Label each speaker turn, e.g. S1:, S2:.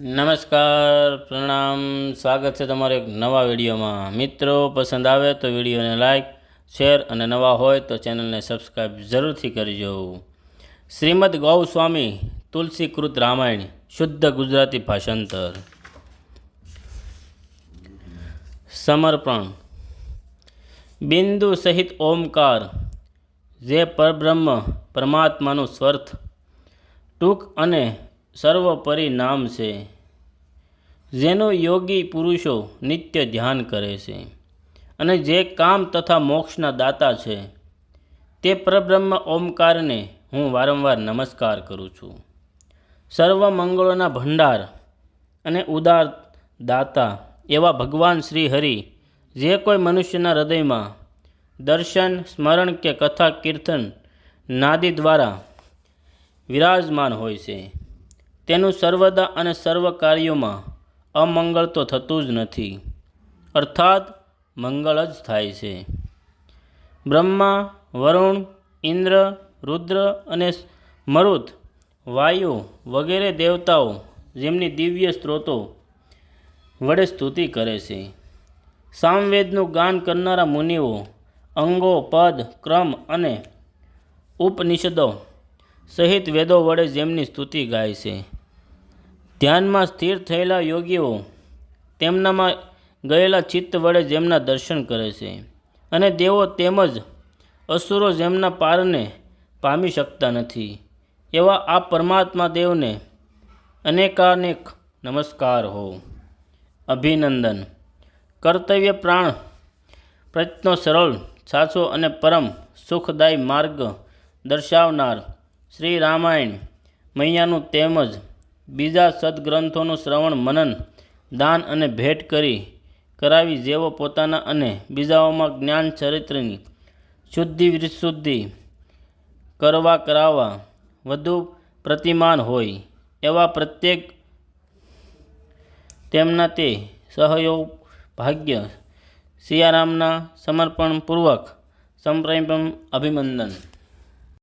S1: નમસ્કાર, પ્રણામ. સ્વાગત છે તમારે એક નવા વિડીયોમાં. મિત્રો, પસંદ આવે તો વિડીયોને લાઇક શેર અને નવા હોય તો ચેનલને સબસ્ક્રાઈબ જરૂરથી કરજો. શ્રીમદ ગૌસ્વામી તુલસીકૃત રામાયણ, શુદ્ધ ગુજરાતી ભાષાંતર. સમર્પણ. બિંદુ સહિત ઓમકાર, જે પરબ્રહ્મ પરમાત્માનું સ્વર્થ, ટૂંક અને સર્વોપરી નામ છે, જેનો યોગી પુરુષો નિત્ય ધ્યાન કરે છે અને જે કામ તથા મોક્ષના દાતા છે, તે પરબ્રહ્મ ઓમકારને હું વારંવાર નમસ્કાર કરું છું. સર્વ મંગળોના ભંડાર અને ઉદાર દાતા એવા ભગવાન શ્રી હરિ, જે કોઈ મનુષ્યના હૃદયમાં દર્શન, સ્મરણ કે કથા, કીર્તન, નાદી દ્વારા વિરાજમાન હોય છે. તેનું સર્વદા અને સર્વ કાર્યોમાં અમંગળ તો થતું જ નથી. અર્થાત, મંગળ જ થાય છે. બ્રહ્મા, વરુણ, ઇન્દ્ર, રુદ્ર અને મરુત, વાયુ વગેરે દેવતાઓ જેમની દિવ્ય સ્ત્રોતો વડે સ્તુતિ કરે છે. સામવેદનું ગાન કરનારા મુનિઓ અંગો, પદ, ક્રમ અને ઉપનિષદો સહિત વેદો વડે જેમની સ્તુતિ ગાય છે. ધ્યાનમાં સ્થિર થયેલા યોગીઓ તેમનામાં ગયેલા ચિત્ત વડે જેમના દર્શન કરે છે અને દેવો તેમજ અસુરો જેમના પારને પામી શકતા નથી. એવા આ પરમાત્મા દેવને અનેકાનેક નમસ્કાર હો. અભિનંદન. કર્તવ્ય પ્રાણ, પ્રયત્નો સરળ, સાચો અને પરમ સુખદાયી માર્ગ દર્શાવનાર શ્રી રામાયણ મૈયાનું તેમજ બીજા સદગ્રંથોનું શ્રવણ, મનન, દાન અને ભેટ કરી, કરાવી જેવો પોતાના અને બીજાઓમાં જ્ઞાન ચરિત્રની શુદ્ધિ, વિશુદ્ધિ કરવા, કરાવવા વધુ પ્રતિમાન હોય, એવા પ્રત્યેક તેમના તે સહયોગ, ભાગ્ય, સિયારામના સમર્પણપૂર્વક સંપ્રેમ અભિનંદન.